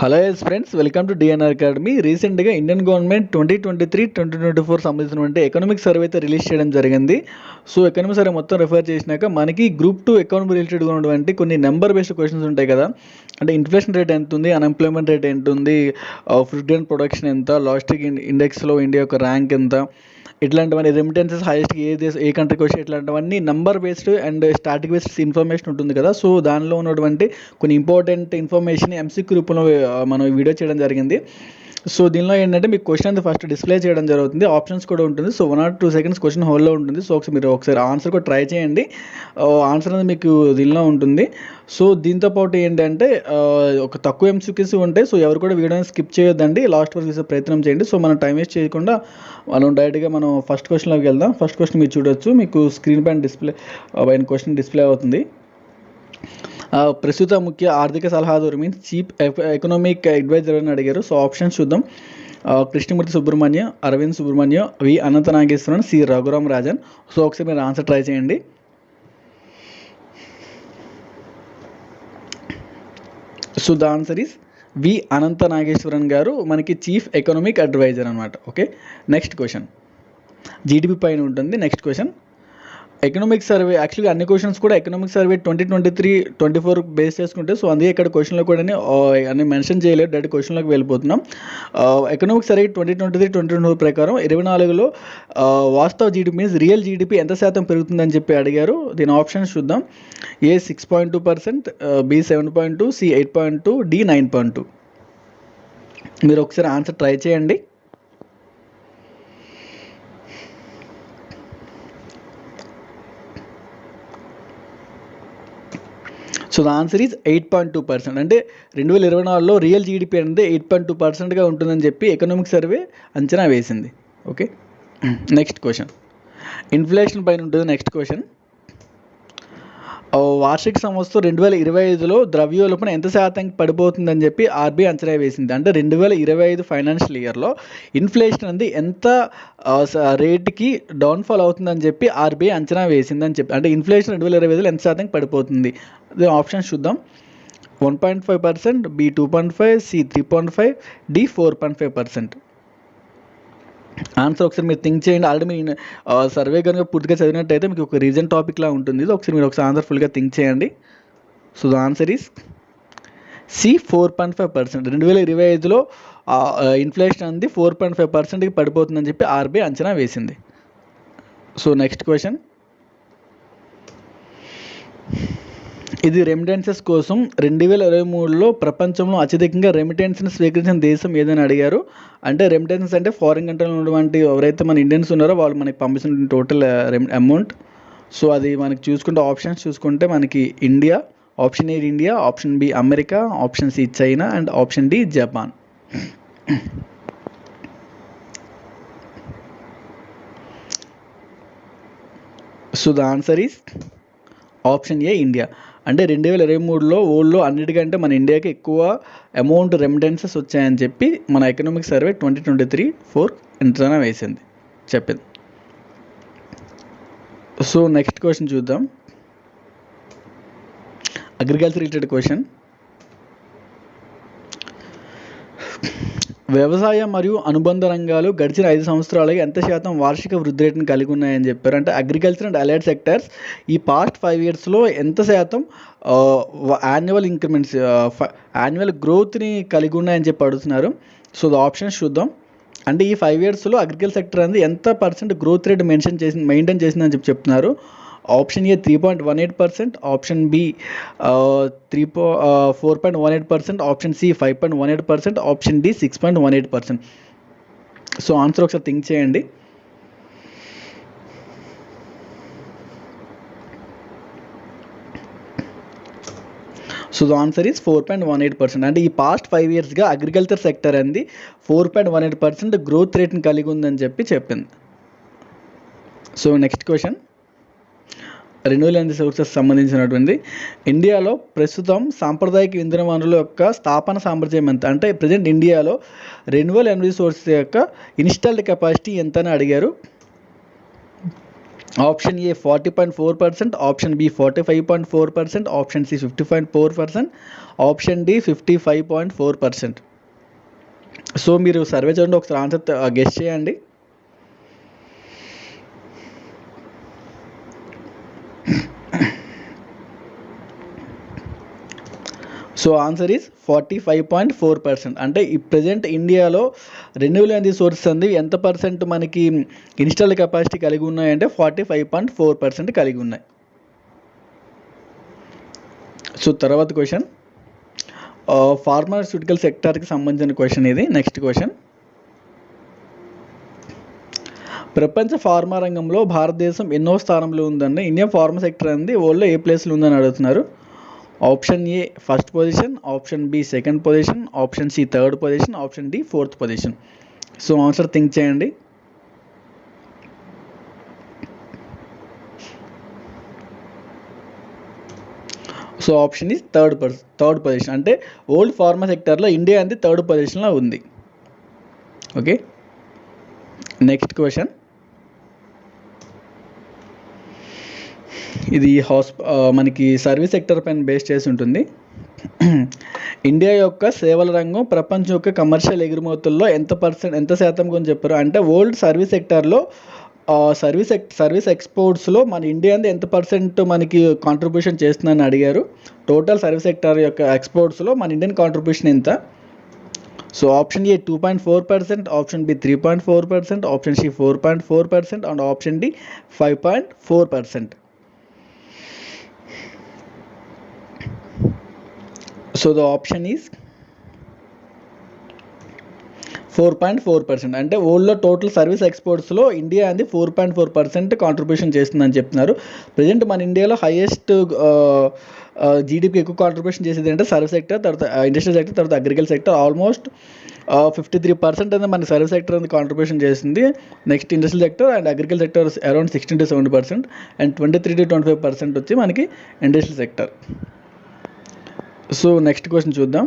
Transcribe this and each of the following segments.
Hello yes friends welcome to DNR academy రీసెంట్గా Indian government twenty twenty three twenty twenty four సంబంధించినటువంటి economic survey అయితే release చేయడం జరిగింది. So economic survey మొత్తం refer చేసినాక మనకి గ్రూప్ టూ ఎకానమీ రిలేటెడ్గా ఉన్నటువంటి కొన్ని నెంబర్ బేస్డ్ క్వశ్చన్స్ ఉంటాయి కదా. అంటే ఇన్ఫ్లేషన్ రేట్ ఎంత ఉంది అన్ఎంప్లాయ్మెంట్ రేట్ ఎంత ఉంది ఫుడ్ అండ్ ప్రొడక్షన్ ఎంత లాస్టిక్ ఇండెక్స్లో ఇండియా యొక్క ర్యాంక్ ఎంత ఇట్లాంటివన్నీ రెమిటెన్సెస్ హైయెస్ట్ ఏ దేశ ఏ కంట్రీకి వచ్చి ఇట్లాంటివన్నీ number based and static based information ఉంటుంది కదా. సో దానిలో ఉన్నటువంటి కొన్ని ఇంపార్టెంట్ ఇన్ఫర్మేషన్ ఎంసీక్యూ రూపంలో మనం వీడియో చేయడం జరిగింది. సో దీనిలో ఏంటంటే మీకు క్వశ్చన్ అది ఫస్ట్ డిస్ప్లే చేయడం జరుగుతుంది. ఆప్షన్స్ కూడా ఉంటుంది. So one or two seconds question హోల్లో ఉంటుంది. సో ఒకసారి మీరు ఒకసారి ఆన్సర్ కూడా ట్రై చేయండి. ఆన్సర్ అనేది మీకు దీనిలో ఉంటుంది. సో దీంతో పాటు ఏంటంటే ఒక తక్కువ ఎంసీక్యూస్ ఉంటాయి సో ఎవరు కూడా వీడియోని స్కిప్ చేయొద్దండి. లాస్ట్ వరకు చూసే ప్రయత్నం చేయండి. సో మనం టైం వేస్ట్ చేయకుండా మనం డైరెక్ట్గా మనం ఫస్ట్ క్వశ్చన్లోకి వెళ్దాం. ఫస్ట్ క్వశ్చన్ మీరు చూడొచ్చు. మీకు స్క్రీన్ పైన డిస్ప్లే పైన క్వశ్చన్ డిస్ప్లే అవుతుంది. ప్రస్తుత ముఖ్య ఆర్థిక సలహాదారు మీన్స్ చీఫ్ ఎకనామిక్ అడ్వైజర్ అని అడిగారు. సో ఆప్షన్స్ చూద్దాం. Krishnamurthy Subramanian Arvind Subramanian V Anantha Nageswaran C Raghuram Rajan. So ఒకసారి మీరు ఆన్సర్ ట్రై చేయండి. So the answer is V Anantha Nageswaran garu మనకి చీఫ్ ఎకనామిక్ అడ్వైజర్ అనమాట ఓకే నెక్స్ట్ క్వశ్చన్ జీడిపి పైన ఉంటుంది. నెక్స్ట్ క్వశ్చన్ ఎకనామిక్ సర్వే యాక్చువల్గా అన్ని questions కూడా economic survey twenty twenty three twenty four base చేసుకుంటే సో అందుకే ఇక్కడ క్వశ్చన్లో కూడా అన్ని మెన్షన్ చేయలేదు డైరెక్ట్ క్వశ్చన్లోకి వెళ్ళిపోతున్నాం. Economic survey twenty twenty three twenty twenty ప్రకారం ఇరవై నాలుగులో వాస్తవ జీడిపి మీన్స్ రియల్ జీడిపి ఎంత శాతం పెరుగుతుందని చెప్పి అడిగారు. దీని ఆప్షన్స్ చూద్దాం. A six point two percent B seven point two C eight point two D nine point two మీరు ఒకసారి ఆన్సర్ ట్రై చేయండి. So the answer is eight point two percent అంటే రెండు వేల ఇరవై నాలుగులో రియల్ జీడిపి అనేది ఎయిట్ పాయింట్ టూ పర్సెంట్గా ఉంటుందని చెప్పి ఎకనామిక్ సర్వే అంచనా వేసింది. ఓకే నెక్స్ట్ క్వశ్చన్ ఇన్ఫ్లేషన్ పైన ఉంటుంది. నెక్స్ట్ క్వశ్చన్ వార్షిక సంవత్సరం రెండు వేల ఇరవై ఐదులో ద్రవ్యోల్బణం ఎంత శాతం పడిపోతుందని చెప్పి ఆర్బీఐ అంచనా వేసింది. అంటే రెండు వేల ఇరవై ఐదు ఫైనాన్షియల్ ఇయర్లో ఇన్ఫ్లేషన్ అనేది ఎంత రేట్కి డౌన్ఫాల్ అవుతుందని చెప్పి ఆర్బీఐ అంచనా వేసిందని చెప్పి అంటే ఇన్ఫ్లేషన్ రెండు వేల ఇరవై ఐదులో ఎంత శాతం పడిపోతుంది. అదే ఆప్షన్స్ చూద్దాం. One point five percent B two point five C three point five D four point five percent. Answer ఒకసారి మీరు థింక్ చేయండి. ఆల్రెడీ మీరు సర్వే కనుక పూర్తిగా చదివినట్టయితే మీకు ఒక రీజన్ టాపిక్లా ఉంటుంది. ఇది ఒకసారి మీరు ఒకసారి ఆన్సర్ ఫుల్గా థింక్ చేయండి. So the answer is C four point five percent రెండు వేల ఇరవై ఐదులో ఇన్ఫ్లేషన్ అనేది ఫోర్ పాయింట్ ఫైవ్ పర్సెంట్కి పడిపోతుందని చెప్పి ఆర్బీఐ అంచనా వేసింది. సో నెక్స్ట్ క్వశ్చన్ ఇది రెమిటెన్సెస్ కోసం రెండు వేల ఇరవై మూడులో ప్రపంచంలో అత్యధికంగా రెమిటెన్స్ని స్వీకరించిన దేశం ఏదని అడిగారు. అంటే రెమిటెన్సెస్ అంటే ఫారిన్ కంట్రీలో ఉన్నటువంటి ఎవరైతే మన ఇండియన్స్ ఉన్నారో వాళ్ళు మనకి పంపించిన టోటల్ అమౌంట్ సో అది మనకి చూసుకుంటే ఆప్షన్స్ చూసుకుంటే మనకి India option A India option B America option C China and option D Japan so the answer is option A India అంటే రెండు వేల ఇరవై మూడులో ఓల్డ్లో అన్నిటికంటే మన ఇండియాకి ఎక్కువ అమౌంట్ రెమిటెన్సెస్ వచ్చాయని చెప్పి మన economic survey twenty twenty three four అంచనా వేసింది చెప్పింది. సో నెక్స్ట్ క్వశ్చన్ చూద్దాం. Agriculture related question. వ్యవసాయ మరియు అనుబంధ రంగాలు గడిచిన ఐదు సంవత్సరాలుగా ఎంత శాతం వార్షిక వృద్ధి రేటును కలిగి ఉన్నాయని చెప్పారు? అంటే అగ్రికల్చర్ అండ్ అలైడ్ సెక్టర్స్ ఈ పాస్ట్ ఫైవ్ ఇయర్స్లో ఎంత శాతం యాన్యువల్ ఇంక్రిమెంట్స్ యాన్యువల్ గ్రోత్ని కలిగి ఉన్నాయని చెప్పి అడుగుతున్నారు. సో ద ఆప్షన్స్ చూద్దాం. అంటే ఈ ఫైవ్ ఇయర్స్లో అగ్రికల్చర్ సెక్టర్ అనేది ఎంత పర్సెంట్ గ్రోత్ రేట్ మెన్షన్ చేసి మెయింటైన్ చేసిందని చెప్పి చెప్తున్నారు? Option A three point one eight percent option B three పా four point one eight percent option C five point one eight percent option D six point one eight percent so answer ఒకసారి think చేయండి. So the answer is four point one eight percent అంటే ఈ past five ఇయర్స్గా agriculture sector అంది four point one eight percent growth రేట్ని కలిగి ఉందని చెప్పి చెప్పింది. So next question renewal energy sources సంబంధించినటువంటి ఇండియాలో ప్రస్తుతం సాంప్రదాయక ఇంధన వనరుల యొక్క స్థాపన సామర్థ్యం ఎంత? అంటే ప్రజెంట్ ఇండియాలో రెన్యూవల్ ఎనర్జీ సోర్సెస్ యొక్క ఇన్స్టాల్డ్ కెపాసిటీ ఎంత అని అడిగారు? Option A forty point four percent option B forty five point four percent option C fifty point four percent option D fifty five point four percent. So మీరు survey చేయండి ఒకసారి answer guest చేయండి. So answer is forty five point four percent అంటే ఈ present ఇండియాలో renewal energy sources అంది ఎంత percent మనకి ఇన్స్టాల్ కెపాసిటీ కలిగి ఉన్నాయంటే forty five point four percent కలిగి ఉన్నాయి. సో తర్వాత క్వశ్చన్ ఫార్మాస్యూటికల్ సెక్టార్కి సంబంధించిన క్వశ్చన్ ఇది. నెక్స్ట్ క్వశ్చన్ ప్రపంచ ఫార్మా రంగంలో భారతదేశం ఎన్నో స్థానంలో ఉందండి. ఇండియన్ ఫార్మా సెక్టర్ అనేది వరల్డ్లో ఏ ప్లేస్లో ఉందని అడుగుతున్నారు? Option A first position option B second position option C third position option D fourth position. So answer think చేయండి. So option is third third position. అంటే ఓల్డ్ ఫార్మా సెక్టర్లో ఇండియా అనేది third పొజిషన్లో ఉంది. ఓకే? Next question. ఇది హాస్ప మనకి service sector పైన బేస్ చేసి ఉంటుంది. ఇండియా యొక్క సేవల రంగం ప్రపంచం యొక్క కమర్షియల్ ఎగుమతుల్లో ఎంత పర్సెంట్ ఎంత శాతం గురించి చెప్పారు? అంటే వరల్డ్ సర్వీస్ సెక్టార్లో సర్వీస్ సర్వీస్ ఎక్స్పోర్ట్స్లో మన ఇండియా ఎంత పర్సెంట్ మనకి కాంట్రిబ్యూషన్ చేస్తుందని అడిగారు. టోటల్ సర్వీస్ సెక్టార్ యొక్క ఎక్స్పోర్ట్స్లో మన ఇండియన్ కాంట్రిబ్యూషన్ ఎంత? So option A two point four percent option B three point four percent option C four point four percent and option D five point four percent so the option is four point four percent అంటే వరల్డ్లో total service ఎక్స్పోర్ట్స్లో India అనేది four point four percent contribution చేస్తుందని చెప్తున్నారు. Present మన ఇండియాలో highest GDP ఎక్కువ contribution చేసేది అంటే సర్వీస్ సెక్టర్ తర్వాత ఇండస్ట్రియల్ సెక్టర్ తర్వాత agriculture sector almost fifty three percent అనేది మన సర్వీస్ సెక్టర్ అనేది కాంట్రిబ్యూషన్ చేసింది next industrial sector and agriculture sector around sixteen to seventy percent and twenty three to twenty five percent వచ్చి మనకి industrial sector so next question చూద్దాం.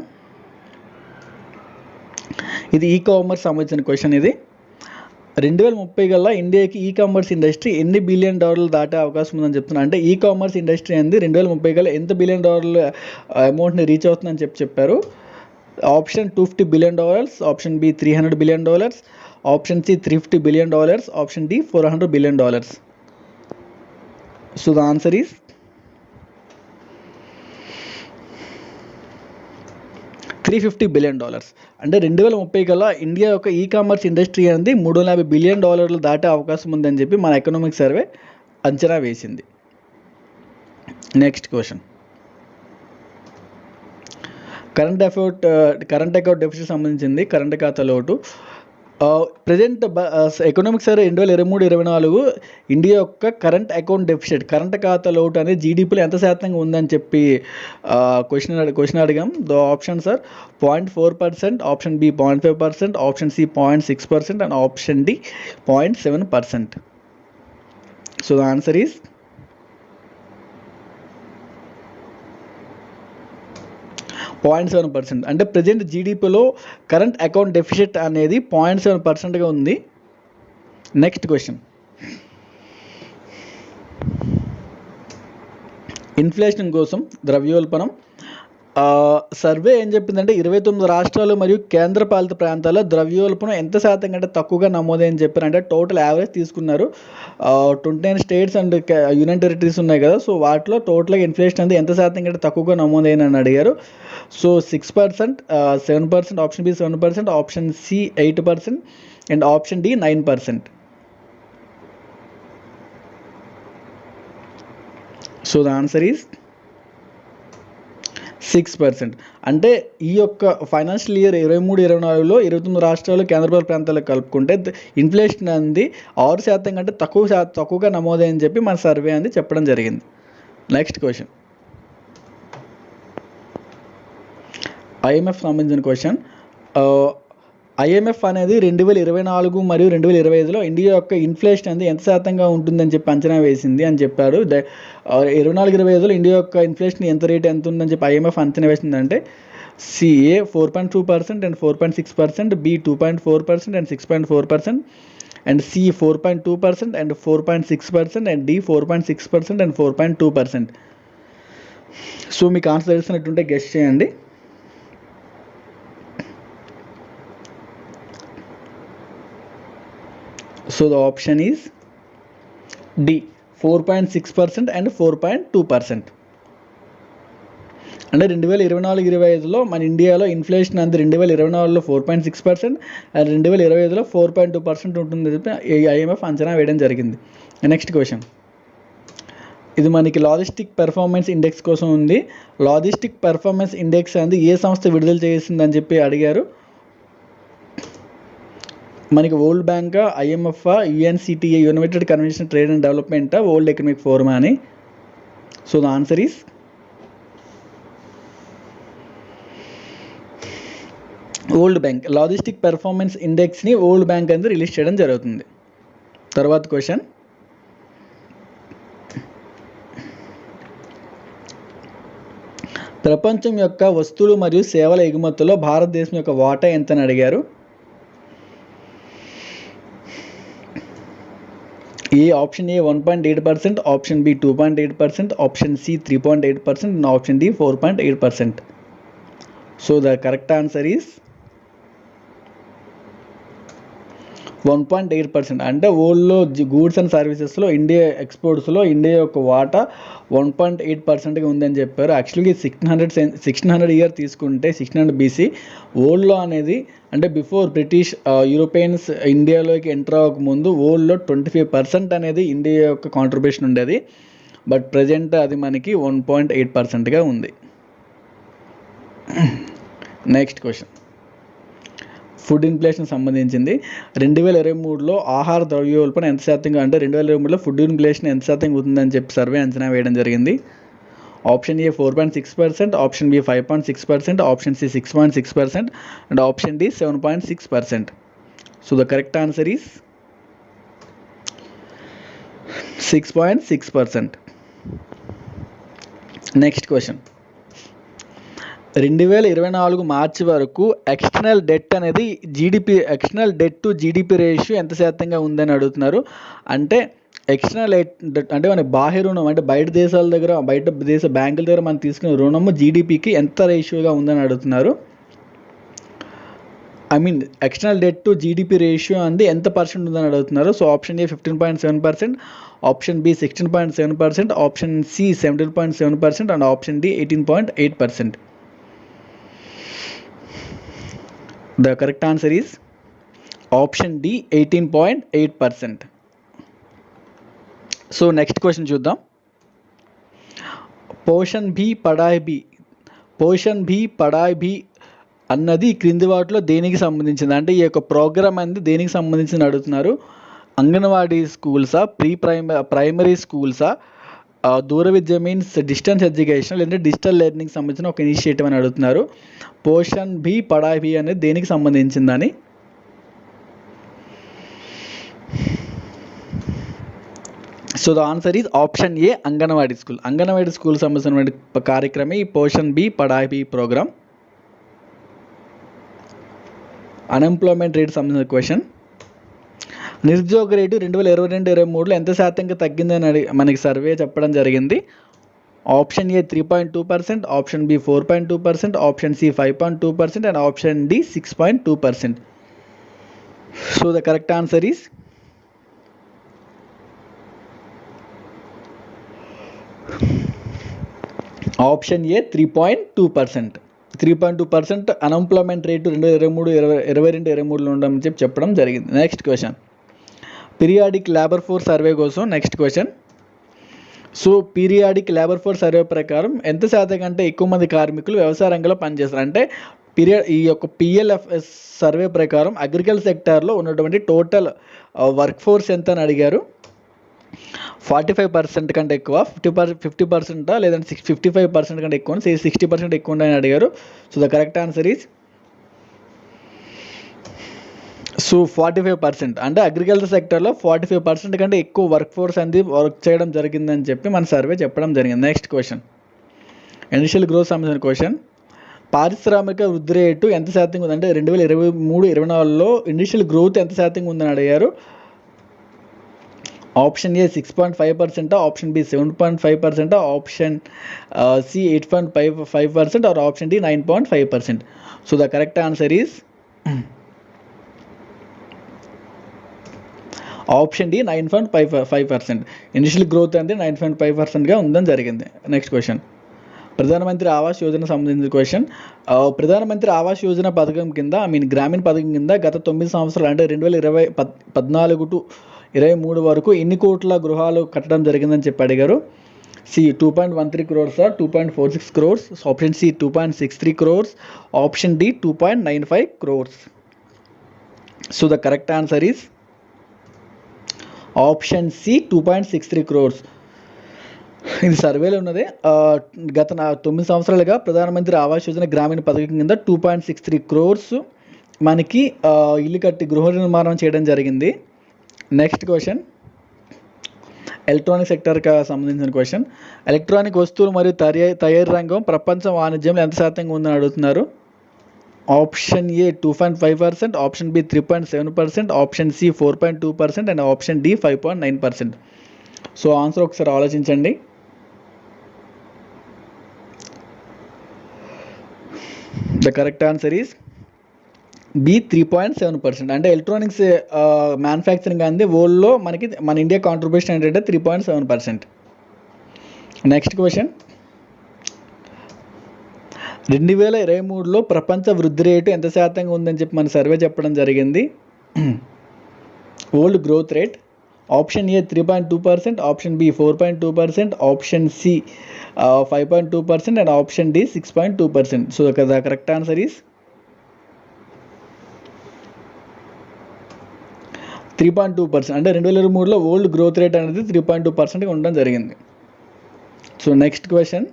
ఇది e commerce సంబంధించిన question ఇది. రెండు వేల ముప్పై గల ఇండియాకి ఈ కామర్స్ ఇండస్ట్రీ ఎన్ని బిలియన్ డాలర్లు దాటే అవకాశం ఉందని చెప్తున్నా. అంటే ఈ కామర్స్ ఇండస్ట్రీ అనేది రెండు వేల ముప్పై కల్లా ఎంత బిలియన్ డాలర్ల అమౌంట్ని రీచ్ అవుతుందని చెప్పి చెప్పారు. Option two fifty billion dollars option B three hundred billion dollars option C three fifty billion dollars option D four hundred billion dollars. So the answer is three fifty billion dollars అంటే రెండు వేల ముప్పై కల్లా India యొక్క e commerce industry అనేది మూడు వందల యాభై బిలియన్ డాలర్లు దాటే అవకాశం ఉందని చెప్పి మన ఎకనామిక్ సర్వే అంచనా వేసింది. నెక్స్ట్ క్వశ్చన్ కరెంట్ అఫౌట్ కరెంట్ అకౌంట్ డెఫిసిట్ సంబంధించింది కరెంట్ ఖాతా లోటు ప్రజెంట్ ఎకనామిక్ సర్వే రెండు వేల ఇరవై మూడు ఇరవై నాలుగు ఇండియా యొక్క కరెంట్ అకౌంట్ డెఫిసిట్ కరెంట్ ఖాతా లోటు అనేది జీడిపిలో ఎంత శాతంగా ఉందని చెప్పి క్వశ్చన్ క్వశ్చన్ అడిగాం. The option sir point four percent option B point five percent option C point six percent and option D point seven percent so the answer is point seven percent. అంటే present జీడిపిలో current account deficit అనేది point seven పర్సెంట్గా ఉంది. Next question. Inflation కోసం ద్రవ్యోల్బణం. Survey ఏం చెప్పిందంటే ఇరవై తొమ్మిది రాష్ట్రాలు మరియు కేంద్రపాలిత ప్రాంతాల్లో ద్రవ్యోల్బణం ఎంత శాతం కంటే తక్కువగా నమోదైందని చెప్పారు. అంటే టోటల్ యావరేజ్ తీసుకున్నారు. Twenty nine states and union territories ఉన్నాయి కదా. సో వాటిలో టోటల్గా ఇన్ఫ్లేషన్ అనేది ఎంత శాతం కంటే తక్కువగా నమోదైందని అడిగారు. So six percent seven percent option B seven percent option C eight percent and option D nine percent so the answer is six percent అంటే ఈ యొక్క ఫైనాన్షియల్ ఇయర్ ఇరవై మూడు ఇరవై నాలుగులో ఇరవై తొమ్మిది రాష్ట్రాలు కేంద్రపాలిత ప్రాంతాలకు కలుపుకుంటే ఇన్ఫ్లేషన్ అనేది ఆరు శాతం కంటే తక్కువ శా తక్కువగా నమోదైందని చెప్పి మన సర్వే అనేది చెప్పడం జరిగింది. నెక్స్ట్ క్వశ్చన్ ఐఎంఎఫ్ సంబంధించిన క్వశ్చన్ ఐఎంఎఫ్ uh, అనేది రెండు వేల ఇరవై నాలుగు మరియు రెండు వేల ఇరవై ఐదులో ఇండియా యొక్క ఇన్ఫ్లేషన్ అనేది ఎంత శాతంగా ఉంటుందని చెప్పి అంచనా వేసింది అని చెప్పారు. Uh, ఇరవై నాలుగు ఇరవై ఐదులో ఇండియా యొక్క ఇన్ఫ్లేషన్ ఎంత రేట్ ఎంత ఉందని చెప్పి ఐఎంఎఫ్ అంచనా వేసిందంటే CA four point two percent and four point six percent B two point four percent and six point four percent and C four point two percent and four point six percent and D four point six percent and four point two percent so మీకు answer తెలిసినట్టుంటే guess చేయండి. So the option is D four point six percent and four point two percent అంటే రెండు వేల ఇరవై నాలుగు ఇరవై ఐదులో మన ఇండియాలో ఇన్ఫ్లేషన్ అంది రెండు వేల ఇరవై నాలుగులో four point six percent and రెండు వేల ఇరవై ఐదులో ఫోర్ పాయింట్ టూ పర్సెంట్ ఉంటుంది చెప్పి ఐఎంఎఫ్ అంచనా వేయడం జరిగింది. నెక్స్ట్ క్వశ్చన్ ఇది మనకి లాజిస్టిక్ పెర్ఫార్మెన్స్ ఇండెక్స్ కోసం ఉంది. లాజిస్టిక్ పెర్ఫార్మెన్స్ ఇండెక్స్ అనేది ఏ సంస్థ విడుదల చేసిందని చెప్పి అడిగారు. మనకి World Bank IMF UNCTA United Convention Trade and Development World Economic Forum అని. So the answer is World Bank logistic performance ఇండెక్స్ని old bank అనేది రిలీజ్ చేయడం జరుగుతుంది. తర్వాత క్వశ్చన్ ప్రపంచం యొక్క వస్తువులు మరియు సేవల ఎగుమతుల్లో భారతదేశం యొక్క వాటా ఎంతని అడిగారు? A option A 1.8%, option B 2.8%, option C 3.8% and option D 4.8%. So the correct answer is one point eight percent. అంటే ఓల్డ్లో గూడ్స్ అండ్ సర్వీసెస్లో ఇండియా ఎక్స్పోర్ట్స్లో ఇండియా యొక్క వాటా వన్ పాయింట్ ఎయిట్ పర్సెంట్గా ఉందని చెప్పారు. యాక్చువల్గా sixteen hundred sixteen hundred year తీసుకుంటే సిక్స్టీన్ హండ్రెడ్ బీసీ ఓల్డ్లో అనేది అంటే బిఫోర్ బ్రిటిష్ యూరోపియన్స్ ఇండియాలోకి ఎంటర్ అవ్వకముందు ఓల్డ్లో ట్వంటీ ఫైవ్ పర్సెంట్ అనేది ఇండియా యొక్క కాంట్రిబ్యూషన్ ఉండేది. బట్ ప్రజెంట్ అది మనకి వన్ పాయింట్ ఎయిట్ పర్సెంట్గా ఉంది. నెక్స్ట్ క్వశ్చన్ ఫుడ్ ఇన్ఫ్లేషన్ సంబంధించింది. రెండు వేల ఇరవై మూడులో ఆహార ద్రవ్యోల్పణ ఎంత శాతంగా అంటే రెండు వేల ఇరవై మూడులో ఫుడ్ ఇన్ఫ్లేషన్ ఎంత శాతంగా ఉంటుందని చెప్పి సర్వే అంచనా వేయడం జరిగింది. Option A four point six percent option B five point six percent option C six point six percent and option D seven point six percent. So the correct answer is six point six percent next question రెండు వేల ఇరవై నాలుగు మార్చి వరకు external debt అనేది GDP external debt to GDP ratio ఎంత శాతంగా ఉందని అడుగుతున్నారు. అంటే ఎక్స్టర్నల్ డెట్ అంటే మన బాహ్య రుణం అంటే బయట దేశాల దగ్గర బయట దేశ బ్యాంకుల దగ్గర మనం తీసుకునే రుణము జీడిపికి ఎంత రేషియోగా ఉందని అడుగుతున్నారు. I mean external debt to GDP ratio అంది ఎంత పర్సెంట్ ఉందని అడుగుతున్నారు. So option A fifteen point seven percent option B sixteen point seven percent option C seventeen point seven percent and option D eighteen point eight percent The correct answer is option D 18.8%. So next question చూద్దాం. పోషన్ బి పడాయ్ బి పోషన్ బి పడాయ్ బి అన్నది క్రింది వాటిలో దేనికి సంబంధించింది? అంటే ఈ యొక్క programme అనేది దేనికి సంబంధించింది అడుగుతున్నారు? అంగన్వాడీ స్కూల్సా ప్రీ ప్రైమ ప్రైమరీ స్కూల్సా దూర విద్య మీన్స్ డిస్టెన్స్ ఎడ్యుకేషన్ లేదంటే డిజిటల్ లెర్నింగ్ సంబంధించిన ఒక ఇనిషియేటివ్ అని అడుగుతున్నారు. పోషన్ బి పడాయి బి అనేది దేనికి సంబంధించిందని? So the answer is option A Anganwadi school. Anganwadi school సంబంధించిన కార్యక్రమే ఈ Poshan Bhi Padhai Bhi program unemployment rate సంబంధించిన క్వశ్చన్ నిరుద్యోగ రేటు రెండు వేల ఇరవై రెండు ఇరవై మూడులో ఎంత శాతంగా తగ్గిందని అడిగి మనకి సర్వే చెప్పడం జరిగింది. Option A three point two percent option B four point two percent option C five point two percent and option D six point two percent. So the correct answer is option A three point two percent three point two percent unemployment rate రెండు వేల ఇరవై మూడు ఇరవై ఇరవై రెండు ఇరవై మూడులో ఉండమని చెప్పి చెప్పడం జరిగింది. Next question periodic labour force survey కోసం next question so periodic labour force survey ప్రకారం ఎంత శాతం కంటే ఎక్కువ మంది కార్మికులు వ్యవసాయ రంగంలో పనిచేస్తారు? అంటే పీరియడ్ ఈ యొక్క పిఎల్ఎఫ్ఎస్ సర్వే ప్రకారం అగ్రికల్చర్ సెక్టార్లో ఉన్నటువంటి టోటల్ వర్క్ ఫోర్స్ ఎంత అని అడిగారు? ఫార్టీ ఫైవ్ పర్సెంట్ కంటే ఎక్కువ ఫిఫ్టీ పర్ ఫిఫ్టీ పర్సెంటా లేదంటే సిక్స్ ఫిఫ్టీ ఫైవ్ పర్సెంట్ కంటే ఎక్కువ సిక్స్టీ పర్సెంట్ ఎక్కువ అని అడిగారు. So the correct answer is so forty five percent అంటే అగ్రికల్చర్ సెక్టర్లో ఫార్టీ ఫైవ్ పర్సెంట్ కంటే ఎక్కువ వర్క్ ఫోర్స్ అనేది వర్క్ చేయడం జరిగిందని చెప్పి మన సర్వే చెప్పడం జరిగింది. నెక్స్ట్ క్వశ్చన్ ఇనిషియల్ గ్రోత్ సంబంధించిన క్వశ్చన్ పారిశ్రామిక వృద్ధి రేటు ఎంత శాతంగా ఉందంటే రెండు వేల ఇరవై మూడు ఇరవై నాలుగులో ఇనిషియల్ గ్రోత్ ఎంత శాతంగా ఉందని అడిగారు. Option A six point five percent option B seven point five percent option C eight point five five percent or option D nine point five percent so the correct answer is option D nine point five five percent. Initial growth అనేది nine point five పర్సెంట్గా ఉందని జరిగింది. Next question ప్రధానమంత్రి ఆవాస్ యోజన సంబంధించిన question ప్రధానమంత్రి ఆవాస్ యోజన పథకం కింద I mean గ్రామీణ పథకం కింద గత తొమ్మిది సంవత్సరాలు అంటే రెండు వేల ఇరవై పద్ పద్నాలుగు టు ఇరవై మూడు వరకు ఎన్ని కోట్ల గృహాలు కట్టడం జరిగిందని చెప్పి అడిగారు. C two point one three crores two point four six crores. Option C two point six three crores. Option D two point nine five crores. So the correct answer is option C two point six three crores ఇది సర్వేలో ఉన్నది. గత నా తొమ్మిది సంవత్సరాలుగా ప్రధానమంత్రి ఆవాస్ యోజన గ్రామీణ పథకం కింద two point six three crores మనకి ఇల్లు కట్టి గృహ నిర్మాణం చేయడం జరిగింది. నెక్స్ట్ క్వశ్చన్ ఎలక్ట్రానిక్ సెక్టర్కి సంబంధించిన క్వశ్చన్ ఎలక్ట్రానిక్ వస్తువులు మరియు తయారీ తయారీ రంగం ప్రపంచ వాణిజ్యంలో ఎంత శాతంగా ఉందని అడుగుతున్నారు? Option A two point five percent option B three point seven percent option C four point two percent and option D five point nine percent so answer ఒకసారి ఆలోచించండి. The correct answer is B three point seven percent అంటే electronics manufacturing అనేది వరల్డ్లో మనకి మన India contribution ఏంటంటే three point seven percent next question రెండు వేల ఇరవై మూడులో ప్రపంచ వృద్ధి రేటు ఎంత శాతంగా ఉందని చెప్పి మన సర్వే చెప్పడం జరిగింది. World growth rate option A three point two percent option B four point two percent option C five point two percent and option D six point two percent so the correct answer is three point two percent అంటే రెండు వేల ఇరవై మూడులో world growth rate అనేది three point two పర్సెంట్గా ఉండడం జరిగింది. So next question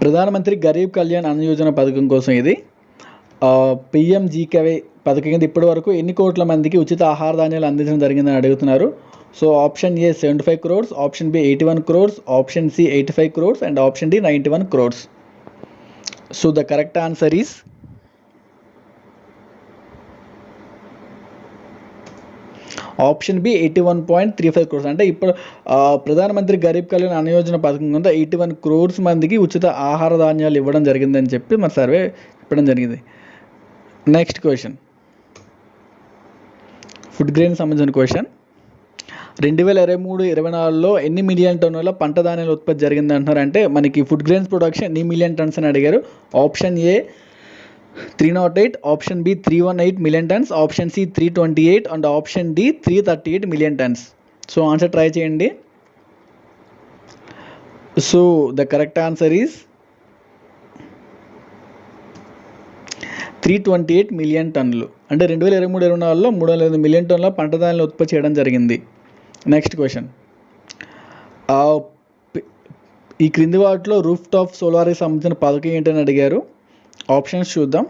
ప్రధానమంత్రి గరీబ్ కళ్యాణ్ అన్న యోజన పథకం కోసం ఇది. పిఎంజీకేవై పథకం కింద ఇప్పటి వరకు ఎన్ని కోట్ల మందికి ఉచిత ఆహార ధాన్యాలు అందించడం జరిగిందని అడుగుతున్నారు. So option A seventy five crores option B eighty one crores option C eighty five crores and option D ninety one crores. So the correct answer is option B eighty one point three five crores అంటే ఇప్పుడు ప్రధానమంత్రి గరీబ్ కళ్యాణ్ అన్న యోజన పథకం కింద eighty one crores మందికి ఉచిత ఆహార ధాన్యాలు ఇవ్వడం జరిగిందని చెప్పి మన సర్వే చెప్పడం జరిగింది. నెక్స్ట్ క్వశ్చన్ ఫుడ్ గ్రెయిన్ సంబంధించిన క్వశ్చన్ రెండు వేల ఇరవై మూడు ఇరవై నాలుగులో ఎన్ని మిలియన్ టన్నుల పంట ధాన్యాల ఉత్పత్తి జరిగింది అంటున్నారు అంటే మనకి ఫుడ్ గ్రెయిన్స్ ప్రొడక్షన్ ఎన్ని మిలియన్ టన్స్ అని అడిగారు. Option A three not eight option B three one eight million tons option C three twenty eight and option D three thirty eight million tons so answer try చేయండి. So the correct answer is three twenty eight million టన్నులు అంటే రెండు వేల ఇరవై మూడు ఇరవై నాలుగులో మూడు వందల ఐదు మిలియన్ టన్నుల పంట ధాన్యాలు ఉత్పత్తి చేయడం జరిగింది. నెక్స్ట్ క్వశ్చన్ ఈ క్రింది వాటిలో రూఫ్ టాప్ సోలార్కి సంబంధించిన పథకం ఏంటని అడిగారు? ఆప్షన్స్ చూద్దాం.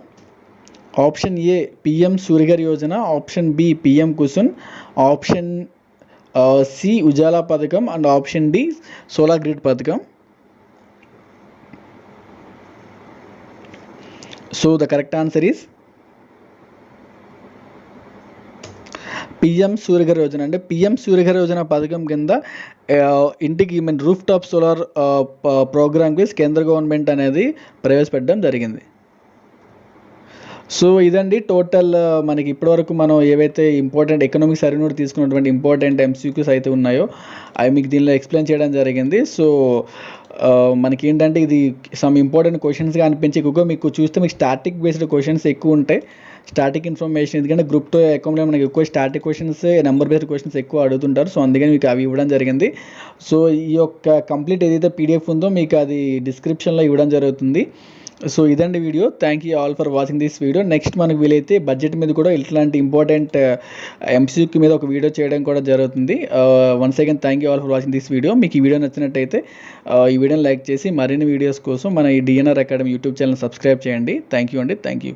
Option A PM Suryaghar Yojana option B PM Kusum option C Ujala పథకం and option D solar grid పథకం so the correct answer is PM Suryaghar Yojana అంటే పిఎం సూర్యఘర్ యోజన పథకం కింద ఇంటికి మన రూఫ్ టాప్ సోలార్ ప్రోగ్రామ్కి కేంద్ర గవర్నమెంట్ అనేది ప్రవేశపెట్టడం జరిగింది. సో ఇదండి టోటల్ మనకి ఇప్పటివరకు మనం ఏవైతే ఇంపార్టెంట్ ఎకనామిక్ సర్వే నుండి తీసుకున్నటువంటి ఇంపార్టెంట్ ఎంసీక్యూస్ అయితే ఉన్నాయో అవి మీకు దీనిలో ఎక్స్ప్లెయిన్ చేయడం జరిగింది. సో మనకి ఏంటంటే ఇది సమ్ ఇంపార్టెంట్ క్వశ్చన్స్గా అనిపించి ఎక్కువగా మీకు చూస్తే మీకు స్టాటిక్ బేస్డ్ క్వశ్చన్స్ ఎక్కువ ఉంటాయి. స్టాటిక్ ఇన్ఫర్మేషన్ ఎందుకంటే గ్రూప్ టూ అకౌంట్లో మనకి ఎక్కువ static questions number based questions ఎక్కువ అడుగుతుంటారు. సో అందుకని మీకు అవి ఇవ్వడం జరిగింది. సో ఈ యొక్క కంప్లీట్ ఏదైతే పీడిఎఫ్ ఉందో మీకు అది డిస్క్రిప్షన్లో ఇవ్వడం జరుగుతుంది. సో ఇదండి video. Thank you all for watching this video next మనకు వీలైతే బడ్జెట్ మీద కూడా ఇట్లాంటి ఇంపార్టెంట్ ఎంసీక్యూ uh, మీద ఒక వీడియో చేయడం కూడా జరుగుతుంది. Once again thank you all for watching this video మీకు ఈ వీడియో నచ్చినట్టయితే uh, ఈ వీడియోని లైక్ చేసి మరిన్ని వీడియోస్ కోసం మన ఈ DNR Academy YouTube channel subscribe చేయండి. థ్యాంక్ యూ అండి. Thank you